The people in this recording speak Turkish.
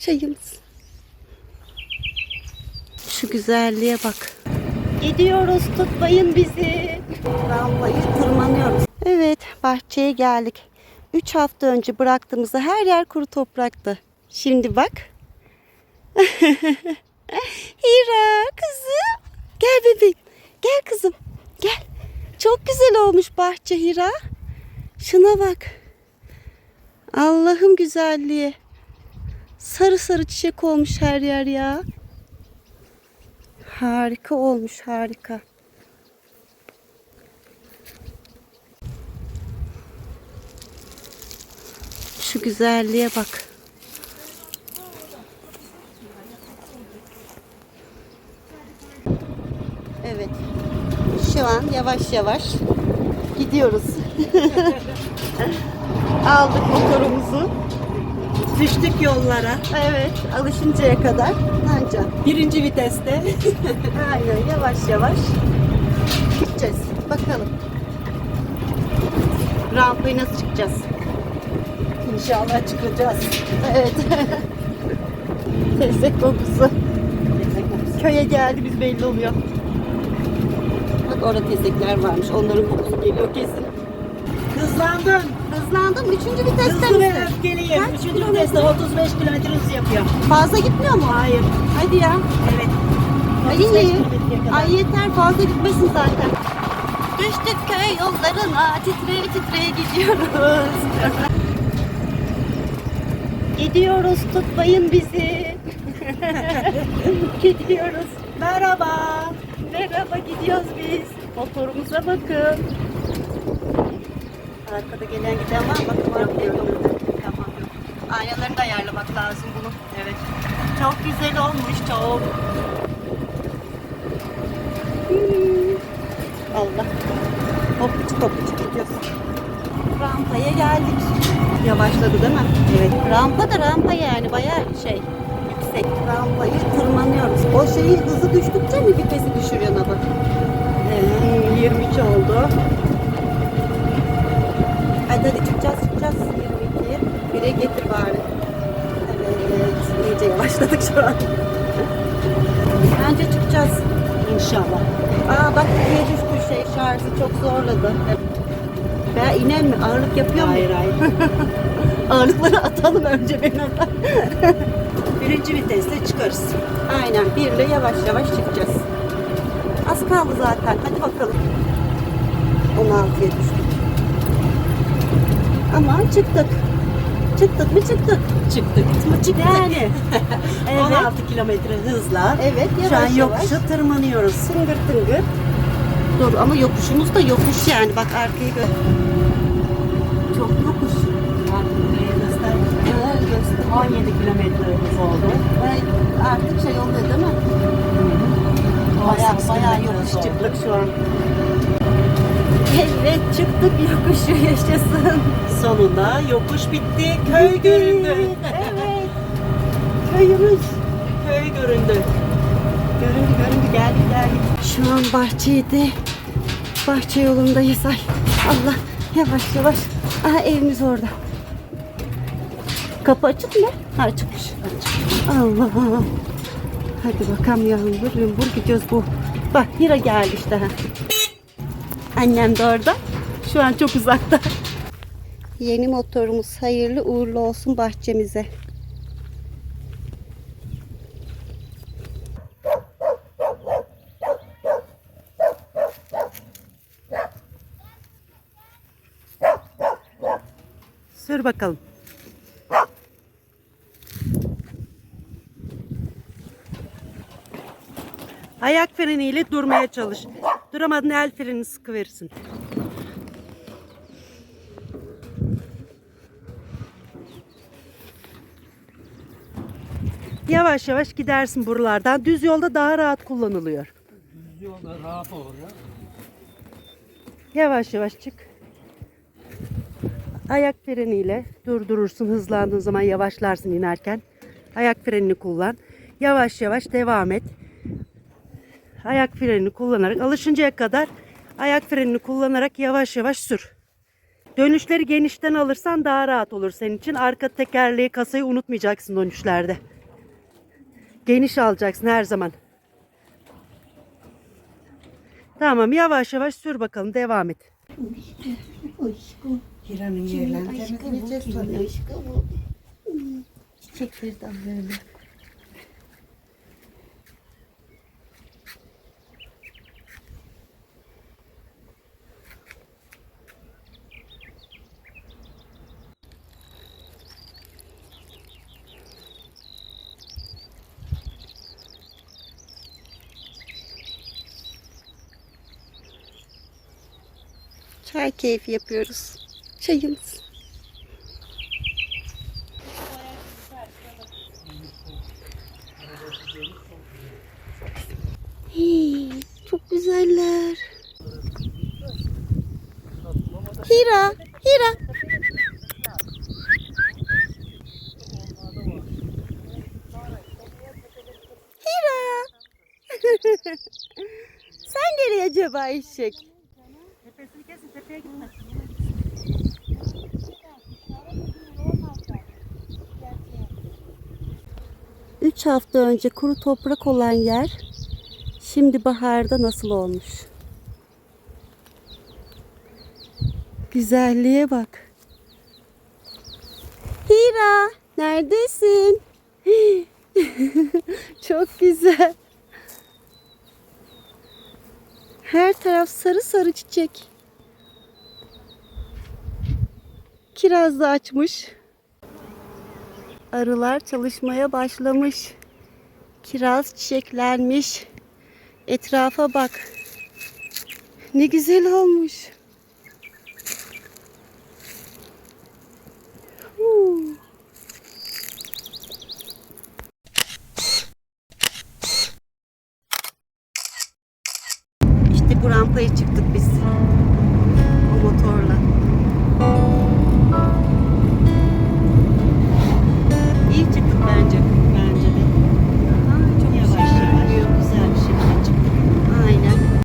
çayımız. Şu güzelliğe bak. Gidiyoruz tutmayın bizi. Vallahi tırmanıyoruz. Evet bahçeye geldik. 3 hafta önce bıraktığımızda her yer kuru topraktı. Şimdi bak. Hira kızım. Gel bebeğim. Gel kızım. Gel. Çok güzel olmuş bahçe Hira. Şuna bak. Allah'ım güzelliği. Sarı sarı çiçek olmuş her yer ya. Harika olmuş harika. Şu güzelliğe bak. Evet. Şu an yavaş yavaş gidiyoruz. Aldık motorumuzu. Düştük yollara. Evet, alışıncaya kadar anca. Birinci viteste. Aynen yavaş yavaş gideceğiz. Bakalım. Rampayı nasıl çıkacağız? İnşallah çıkacağız. Evet. Tezek kokusu. Köye geldi biz belli oluyor. Bak orada tezekler varmış. Onların kokusu geliyor kesin. Hızlandın. Hızlandım. Üçüncü viteste Hızlı ve misin? öfkeliyim. Kaç Üçüncü kilometre? viteste 35 kilometre hız yapıyor. Fazla gitmiyor mu? Hayır. Hadi ya. Evet. Ay 35 iyi. kilometreye kadar. Ay yeter fazla gitmesin zaten. Düştük köy yollarına titreye titreye gidiyoruz. gidiyoruz tutmayın bizi. gidiyoruz. Merhaba. Merhaba gidiyoruz biz. Motorumuza bakın. Arkada gelen giden var? Bakın var mı? Yok. Tamam yok. Aynalarını da ayarlamak lazım bunu. Evet. Çok güzel olmuş çok. Allah. Hopucuk hopucuk gidiyoruz. Rampaya geldik. Yavaşladı değil mi? Evet. Rampa da rampa yani bayağı şey yüksek. Rampayı tırmanıyoruz. O şeyi hızı düştükçe mi vitesi düşürüyor bak? Ee, 23 oldu. Hadi hadi çıkacağız çıkacağız. 22. Bire getir bari. Evet. iyice yavaşladık şu an. Bence çıkacağız. İnşallah. Aa bak niye düştü şey şarjı çok zorladı. Ben inen mi? Ağırlık yapıyor mu? Hayır hayır. Ağırlıkları atalım önce ben atar. Birinci viteste çıkarız. Aynen birle yavaş yavaş çıkacağız. Az kaldı zaten. Hadi bakalım. 16'ya düştük. Ama çıktık. Çıktık mı çıktık. Çıktık mı çıktık. Yani. Evet. 16 kilometre hızla. Evet Şu an yavaş yavaş. tırmanıyoruz. Tıngır tıngır. Dur ama yokuşumuz da yokuş yani. Bak arkayı gör. Çok yokuş. Evet, göster. 17 kilometre hız oldu. Ay, Artık şey oluyor değil mi? Bayağı 18 bayağı yokuş oldu. çıktık şu an. Evet çıktık yokuşu yaşasın. Sonunda yokuş bitti. Köy göründü. Evet. Köyümüz. Köy göründü. Göründü göründü geldik geldik. Şu an bahçeydi. Bahçe yolundayız ay. Allah yavaş yavaş. Aha evimiz orada. Kapı açık mı? Ha, açıkmış. Açık. Allah. Hadi bakalım yağmur yağmur gidiyoruz bu. Bak Hira geldi işte. ha. Annem de orada. Şu an çok uzakta. Yeni motorumuz hayırlı uğurlu olsun bahçemize. Sür bakalım. Ayak freniyle durmaya çalış. Duramadın el frenini sıkı Yavaş yavaş gidersin buralardan. Düz yolda daha rahat kullanılıyor. Düz yolda rahat olur ya. Yavaş yavaş çık. Ayak freniyle durdurursun. Hızlandığın zaman yavaşlarsın inerken. Ayak frenini kullan. Yavaş yavaş devam et. Ayak frenini kullanarak alışıncaya kadar ayak frenini kullanarak yavaş yavaş sür. Dönüşleri genişten alırsan daha rahat olur senin için. Arka tekerleği kasayı unutmayacaksın dönüşlerde. Geniş alacaksın her zaman. Tamam yavaş yavaş sür bakalım devam et. Hira'nın yerlerini temizleyeceğiz Aşkım. Aşkım. Çiçeklerden böyle. Çay keyfi yapıyoruz. Çayımız. Hii, çok güzeller. Hira, Hira. Hira. Sen nereye acaba eşek? Üç hafta önce kuru toprak olan yer şimdi baharda nasıl olmuş? Güzelliğe bak. Hira, neredesin? Çok güzel. Her taraf sarı sarı çiçek. Kiraz da açmış. Arılar çalışmaya başlamış. Kiraz çiçeklenmiş. Etrafa bak. Ne güzel olmuş. İşte bu rampaya çıktık biz. O motorla. bence.